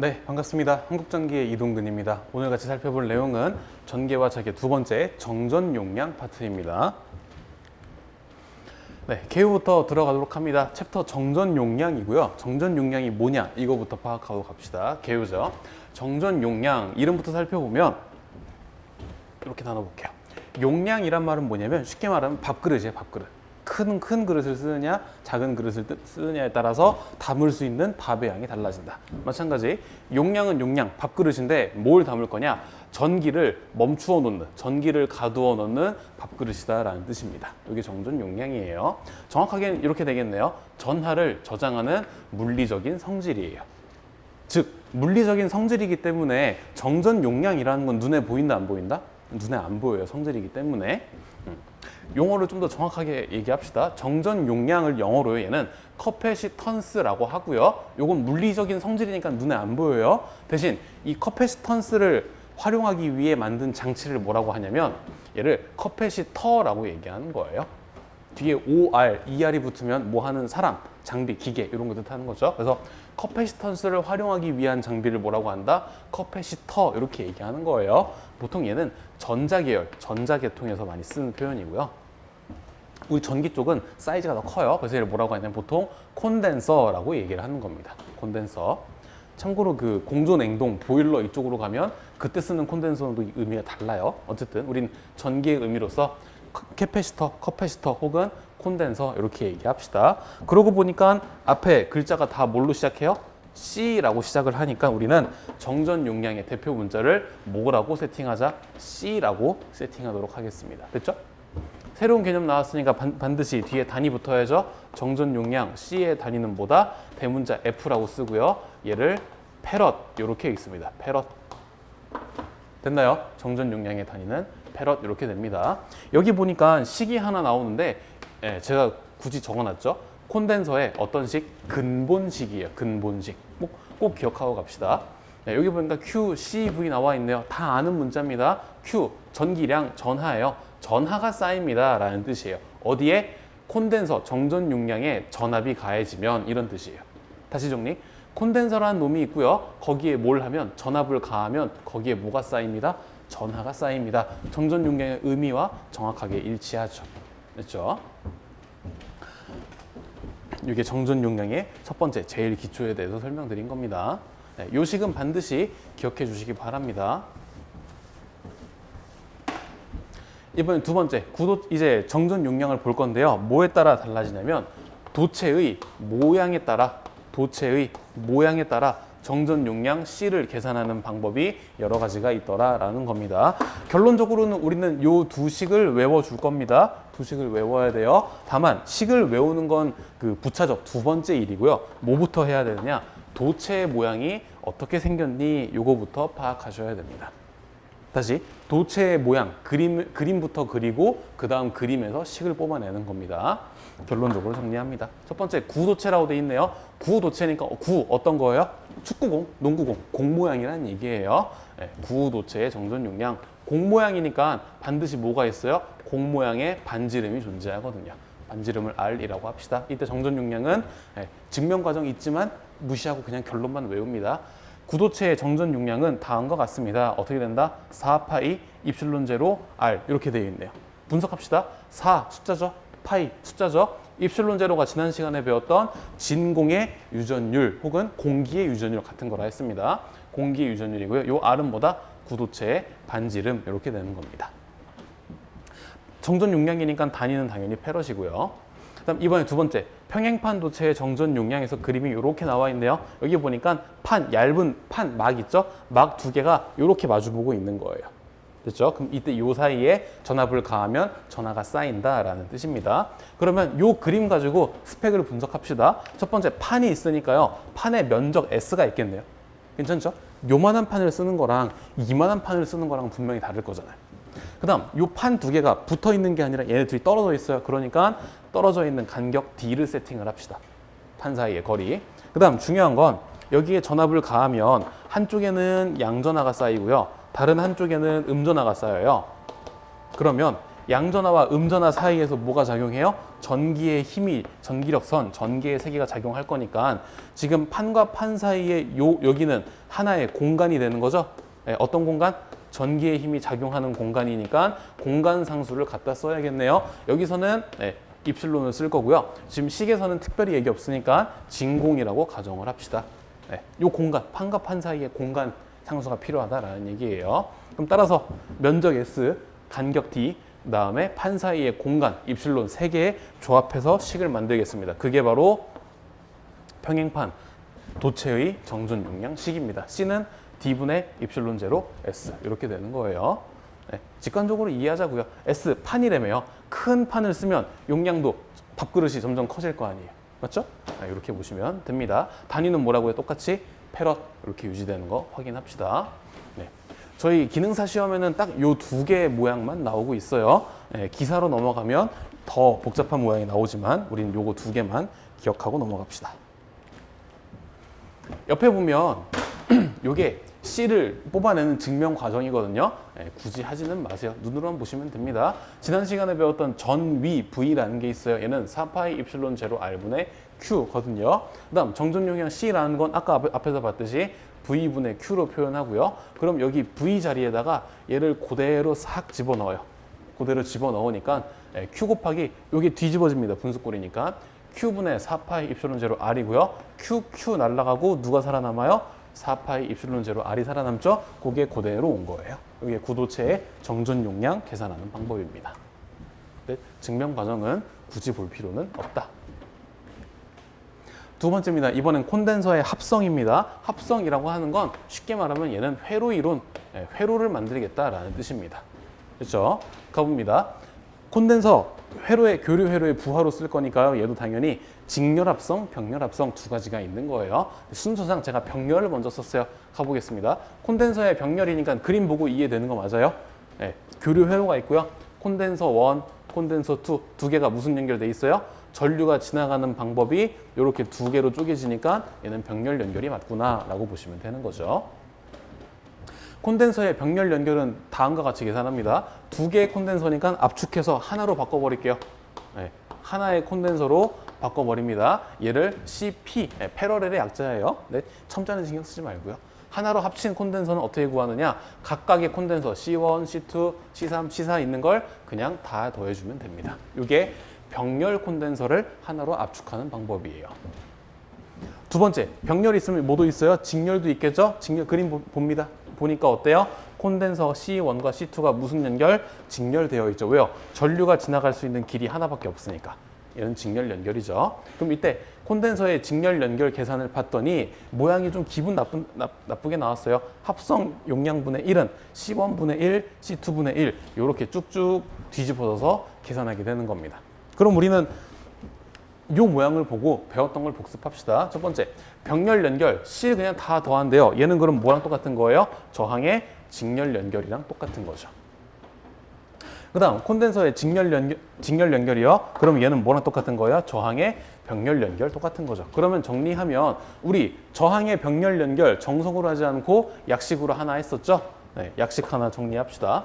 네, 반갑습니다. 한국전기의 이동근입니다. 오늘 같이 살펴볼 내용은 전개와 자개 두 번째 정전 용량 파트입니다. 네, 개요부터 들어가도록 합니다. 챕터 정전 용량이고요. 정전 용량이 뭐냐 이거부터 파악하고 갑시다. 개요죠. 정전 용량 이름부터 살펴보면 이렇게 나눠볼게요. 용량이란 말은 뭐냐면 쉽게 말하면 밥그릇이에요, 밥그릇. 큰, 큰 그릇을 쓰느냐, 작은 그릇을 뜨- 쓰느냐에 따라서 담을 수 있는 밥의 양이 달라진다. 마찬가지, 용량은 용량, 밥그릇인데 뭘 담을 거냐? 전기를 멈추어 놓는, 전기를 가두어 놓는 밥그릇이다라는 뜻입니다. 이게 정전 용량이에요. 정확하게는 이렇게 되겠네요. 전하를 저장하는 물리적인 성질이에요. 즉 물리적인 성질이기 때문에 정전 용량이라는 건 눈에 보인다 안 보인다? 눈에 안 보여요 성질이기 때문에 음. 용어를 좀 더 정확하게 얘기합시다. 정전 용량을 영어로 얘는 커패시 턴스라고 하고요. 요건 물리적인 성질이니까 눈에 안 보여요. 대신 이 커패시 턴스를 활용하기 위해 만든 장치를 뭐라고 하냐면 얘를 커패시터라고 얘기하는 거예요 뒤에 OR, ER이 붙으면 뭐 하는 사람, 장비, 기계 이런 거 뜻하는 거죠. 그래서 커패시턴스를 활용하기 위한 장비를 뭐라고 한다? 커패시터 이렇게 얘기하는 거예요. 보통 얘는 전자계열, 전자계통에서 많이 쓰는 표현이고요. 우리 전기 쪽은 사이즈가 더 커요. 그래서 얘를 뭐라고 하냐면 보통 콘덴서라고 얘기를 하는 겁니다. 콘덴서. 참고로 그 공조 냉동 보일러 이쪽으로 가면 그때 쓰는 콘덴서도 의미가 달라요. 어쨌든 우린 전기의 의미로서 커- 캐패시터, 커패시터 혹은 콘덴서 이렇게 얘기합시다. 그러고 보니까 앞에 글자가 다 뭘로 시작해요? C라고 시작을 하니까 우리는 정전 용량의 대표 문자를 뭐라고 세팅하자? C라고 세팅하도록 하겠습니다. 됐죠? 새로운 개념 나왔으니까 반, 드시 뒤에 단위 붙어야죠. 정전 용량 C의 단위는 뭐다? 대문자 F라고 쓰고요. 얘를 패럿 이렇게 있습니다. 패럿 됐나요? 정전 용량의 단위는 패럿 이렇게 됩니다. 여기 보니까 식이 하나 나오는데 예, 제가 굳이 적어놨죠. 콘덴서의 어떤 식? 근본식이에요. 근본식. 꼭, 꼭 기억하고 갑시다. 네, 여기 보니까 Q, CV 나와 있네요. 다 아는 문자입니다. Q, 전기량, 전하예요. 전하가 쌓입니다. 라는 뜻이에요. 어디에? 콘덴서, 정전 용량에 전압이 가해지면 이런 뜻이에요. 다시 정리. 콘덴서라는 놈이 있고요. 거기에 뭘 하면 전압을 가하면 거기에 뭐가 쌓입니다? 전하가 쌓입니다. 정전 용량의 의미와 정확하게 일치하죠. 됐죠? 이게 정전 용량의 첫 번째 제일 기초에 대해서 설명드린 겁니다. 네, 요 식은 반드시 기억해 주시기 바랍니다. 이번엔 두 번째 구도 이제 정전 용량을 볼 건데요. 뭐에 따라 달라지냐면 도체의 모양에 따라 도체의 모양에 따라 정전 용량 C를 계산하는 방법이 여러 가지가 있더라라는 겁니다. 결론적으로는 우리는 요 두 식을 외워 줄 겁니다. 두 식을 외워야 돼요. 다만 식을 외우는 건 그 부차적 두 번째 일이고요. 뭐부터 해야 되느냐? 도체의 모양이 어떻게 생겼니? 요거부터 파악하셔야 됩니다. 다시 도체의 모양 그림 그림부터 그리고 그 다음 그림에서 식을 뽑아내는 겁니다. 결론적으로 정리합니다. 첫 번째 구도체라고 돼 있네요. 구도체니까 어, 구 어떤 거예요? 축구공, 농구공, 공 모양이라는 얘기예요. 네, 구도체의 정전 용량 공 모양이니까 반드시 뭐가 있어요? 공 모양의 반지름이 존재하거든요. 반지름을 R이라고 합시다. 이때 정전 용량은 네, 증명 과정 있지만 무시하고 그냥 결론만 외웁니다. 구도체의 정전 용량은 다음과 같습니다. 어떻게 된다? 4파이 입실론 제로 R 이렇게 되어 있네요. 분석합시다. 4 숫자죠. 파이 숫자죠. 입실론 제로가 지난 시간에 배웠던 진공의 유전율 혹은 공기의 유전율 같은 거라 했습니다. 공기의 유전율이고요. 요 R은? 구도체의 반지름 이렇게 되는 겁니다. 정전 용량이니까 단위는 당연히 패럿이고요. 그다음 이번에 두 번째 평행판 도체의 정전 용량에서 그림이 이렇게 나와 있네요. 여기 보니까 판 얇은 판 막 있죠? 막 두 개가 이렇게 마주보고 있는 거예요. 됐죠? 그럼 이때 요 사이에 전압을 가하면 전하가 쌓인다라는 뜻입니다. 그러면 요 그림 가지고 스펙을 분석합시다. 첫 번째 판이 있으니까요. 판의 면적 S가 있겠네요. 괜찮죠? 요만한 판을 쓰는 거랑 이만한 판을 쓰는 거랑 분명히 다를 거잖아요. 그다음 요 판 두 개가 붙어 있는 게 아니라 얘네들이 떨어져 있어요. 그러니까 떨어져 있는 간격 D를 세팅을 합시다. 판 사이의 거리. 그다음 중요한 건 여기에 전압을 가하면 한쪽에는 양전하가 쌓이고요. 다른 한쪽에는 음전하가 쌓여요. 그러면 양전하와 음전하 사이에서 뭐가 작용해요? 전기의 힘이 전기력선, 전기의 세기가 작용할 거니까 지금 판과 판 사이에 요 여기는 하나의 공간이 되는 거죠. 예, 어떤 공간? 전기의 힘이 작용하는 공간이니까 공간 상수를 갖다 써야겠네요. 여기서는 예, 입실론을 쓸 거고요. 지금 식에서는 특별히 얘기 없으니까 진공이라고 가정을 합시다. 네, 요 공간, 판과 판 사이에 공간 상수가 필요하다라는 얘기예요. 그럼 따라서 면적 S, 간격 D, 그 다음에 판 사이의 공간, 입실론 세개 조합해서 식을 만들겠습니다. 그게 바로 평행판 도체의 정전 용량 식입니다. C는 D분의 입실론 제로 S 이렇게 되는 거예요. 네, 직관적으로 이해하자고요. S 판이라며요. 큰 판을 쓰면 용량도 밥그릇이 점점 커질 거 아니에요. 맞죠? 아, 이렇게 보시면 됩니다. 단위는 뭐라고요? 똑같이 패럿 이렇게 유지되는 거 확인합시다. 네. 저희 기능사 시험에는 딱 요 두 개의 모양만 나오고 있어요. 네, 기사로 넘어가면 더 복잡한 모양이 나오지만 우리는 요거 두 개만 기억하고 넘어갑시다. 옆에 보면 요게 C를 뽑아내는 증명 과정이거든요. 예, 굳이 하지는 마세요. 눈으로만 보시면 됩니다. 지난 시간에 배웠던 전위 V라는 게 있어요. 얘는 4파이 입실론 제로 R분의 Q거든요. 그 다음 정전 용량 C라는 건 아까 앞에, 앞에서 봤듯이 V분의 Q로 표현하고요. 그럼 여기 V 자리에다가 얘를 그대로 싹 집어넣어요. 그대로 집어넣으니까 예, Q 곱하기 여기 뒤집어집니다. 분수꼴이니까 Q분의 4파이 입실론 제로 R이고요. Q, Q 날라가고 누가 살아남아요? 4파이 입실론 제로 R이 살아남죠? 그게 그대로 온 거예요. 이게 구도체의 정전 용량 계산하는 방법입니다. 네, 증명 과정은 굳이 볼 필요는 없다. 두 번째입니다. 이번엔 콘덴서의 합성입니다. 합성이라고 하는 건 쉽게 말하면 얘는 회로 이론, 예, 회로를 만들겠다라는 뜻입니다. 그렇죠? 가봅니다. 콘덴서 회로의 교류 회로의 부하로 쓸 거니까요. 얘도 당연히 직렬합성, 병렬합성 두 가지가 있는 거예요. 순서상 제가 병렬을 먼저 썼어요. 가보겠습니다. 콘덴서의 병렬이니까 그림 보고 이해되는 거 맞아요? 네, 교류 회로가 있고요. 콘덴서 1, 콘덴서 2, 두 개가 무슨 연결돼 있어요? 전류가 지나가는 방법이 이렇게 두 개로 쪼개지니까 얘는 병렬 연결이 맞구나라고 보시면 되는 거죠. 콘덴서의 병렬 연결은 다음과 같이 계산합니다. 두 개의 콘덴서니까 압축해서 하나로 바꿔버릴게요. 네, 하나의 콘덴서로 바꿔버립니다. 얘를 CP, 네, 패러렐의 약자예요. 네, 첨자는 신경 쓰지 말고요. 하나로 합친 콘덴서는 어떻게 구하느냐? 각각의 콘덴서 C1, C2, C3, C4 있는 걸 그냥 다 더해주면 됩니다. 이게 병렬 콘덴서를 하나로 압축하는 방법이에요. 두 번째, 병렬이 있으면 뭐도 있어요? 직렬도 있겠죠? 직렬 그림 보- 봅니다. 보니까 어때요? 콘덴서 C1과 C2가 무슨 연결? 직렬되어 있죠. 왜요? 전류가 지나갈 수 있는 길이 하나밖에 없으니까. 얘는 직렬 연결이죠. 그럼 이때 콘덴서의 직렬 연결 계산을 봤더니 모양이 좀 기분 나쁜, 나, 나쁘게 나왔어요. 합성 용량분의 1은 C1분의 1, C2분의 1 이렇게 쭉쭉 뒤집어져서 계산하게 되는 겁니다. 그럼 우리는 요 모양을 보고 배웠던 걸 복습합시다. 첫 번째, 병렬 연결 C 그냥 다 더한대요. 얘는 그럼 뭐랑 똑같은 거예요? 저항의 직렬 연결이랑 똑같은 거죠. 그 다음 콘덴서의 직렬 연결 직렬 연결이요. 그럼 얘는 뭐랑 똑같은 거예요? 저항의 병렬 연결 똑같은 거죠. 그러면 정리하면 우리 저항의 병렬 연결 정석으로 하지 않고 약식으로 하나 했었죠? 네, 약식 하나 정리합시다.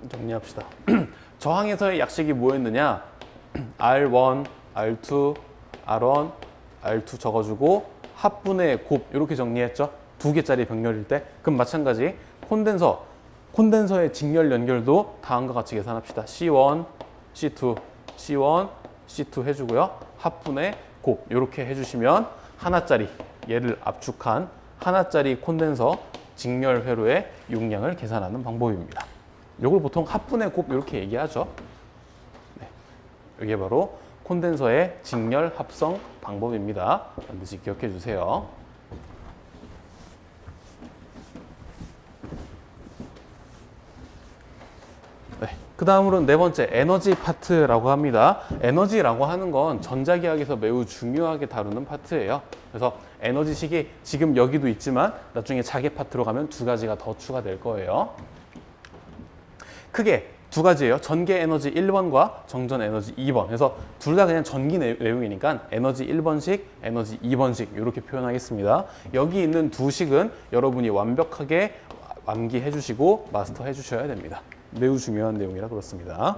정리합시다. 저항에서의 약식이 뭐였느냐? R1, R2, R1, R2 적어주고 합분의 곱 이렇게 정리했죠. 두 개짜리 병렬일 때. 그럼 마찬가지 콘덴서, 콘덴서의 직렬 연결도 다음과 같이 계산합시다. C1, C2, C1, C2 해주고요. 합분의 곱 이렇게 해주시면 하나짜리 얘를 압축한 하나짜리 콘덴서 직렬 회로의 용량을 계산하는 방법입니다. 이걸 보통 합분의 곱 이렇게 얘기하죠. 네. 이게 바로 콘덴서의 직렬 합성 방법입니다. 반드시 기억해 주세요. 네. 그 다음으로는 네 번째 에너지 파트라고 합니다. 에너지라고 하는 건 전자기학에서 매우 중요하게 다루는 파트예요. 그래서 에너지식이 지금 여기도 있지만 나중에 자개 파트로 가면 두 가지가 더 추가될 거예요. 크게 두 가지예요. 전개 에너지 1번과 정전 에너지 2번. 그래서 둘 다 그냥 전기 내- 내용이니까 에너지 1번식, 에너지 2번식 이렇게 표현하겠습니다. 여기 있는 두 식은 여러분이 완벽하게 암기해 주시고 마스터해 주셔야 됩니다. 매우 중요한 내용이라 그렇습니다.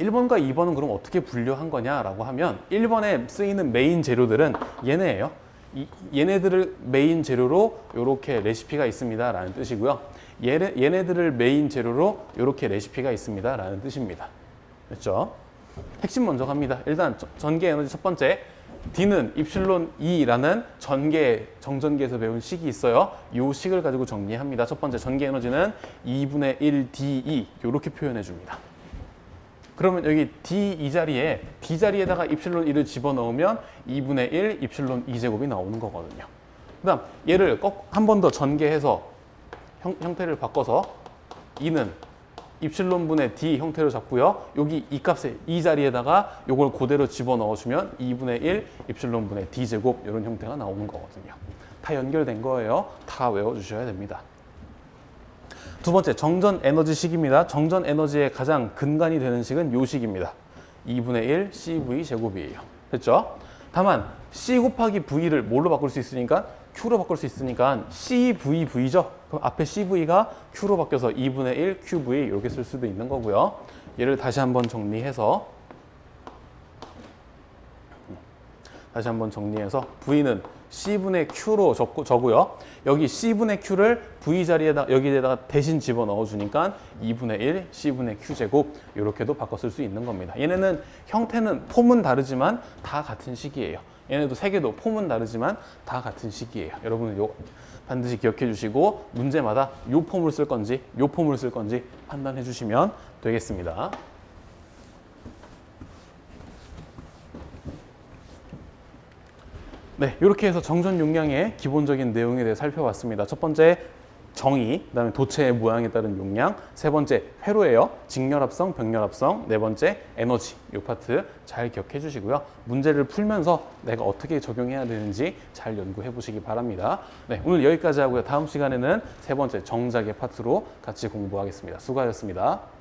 1번과 2번은 그럼 어떻게 분류한 거냐라고 하면 1번에 쓰이는 메인 재료들은 얘네예요. 이, 얘네들을 메인 재료로 이렇게 레시피가 있습니다라는 뜻이고요. 얘네, 얘네들을 메인 재료로 이렇게 레시피가 있습니다 라는 뜻입니다. 됐죠? 핵심 먼저 갑니다. 일단 저- 전개 에너지 첫 번째 D는 입실론 2라는 전개 정전기에서 배운 식이 있어요. 이 식을 가지고 정리합니다. 첫 번째 전개 에너지는 2분의 1 DE 이렇게 표현해 줍니다. 그러면 여기 D 이 자리에 D 자리에다가 입실론 1을 집어넣으면 2분의 1 입실론 2제곱이 나오는 거거든요. 그다음 얘를 꼭 한 번 더 전개해서 형, 형태를 바꿔서 2는 입실론 분의 D 형태로 잡고요. 여기 이 값에 이 자리에다가 요걸 그대로 집어넣어 주면 2분의 1 입실론 분의 D 제곱 이런 형태가 나오는 거거든요. 다 연결된 거예요. 다 외워 주셔야 됩니다. 두 번째 정전 에너지 식입니다. 정전 에너지의 가장 근간이 되는 식은 요 식입니다. 2분의 1 CV 제곱이에요. 됐죠? 다만 C 곱하기 V를 뭘로 바꿀 수 있으니까 Q로 바꿀 수 있으니까 CVV죠. 그럼 앞에 CV가 Q로 바뀌어서 2분의 1 QV 이렇게 쓸 수도 있는 거고요. 얘를 다시 한번 정리해서 다시 한번 정리해서 V는 C분의 Q로 적고, 적고요. 여기 C분의 Q를 V 자리에다 여기에다가 대신 집어 넣어 주니까 2분의 1 C분의 Q 제곱 이렇게도 바꿔 쓸 수 있는 겁니다. 얘네는 형태는 폼은 다르지만 다 같은 식이에요. 얘네도 세 개도 폼은 다르지만 다 같은 식이에요. 여러분 요 반드시 기억해 주시고 문제마다 요 폼을 쓸 건지 요 폼을 쓸 건지 판단해 주시면 되겠습니다. 네, 이렇게 해서 정전 용량의 기본적인 내용에 대해 살펴봤습니다. 첫 번째 정의, 그다음에 도체의 모양에 따른 용량, 세 번째 회로예요. 직렬합성, 병렬합성, 네 번째 에너지. 이 파트 잘 기억해 주시고요. 문제를 풀면서 내가 어떻게 적용해야 되는지 잘 연구해 보시기 바랍니다. 네, 오늘 여기까지 하고요. 다음 시간에는 세 번째 정작의 파트로 같이 공부하겠습니다. 수고하셨습니다.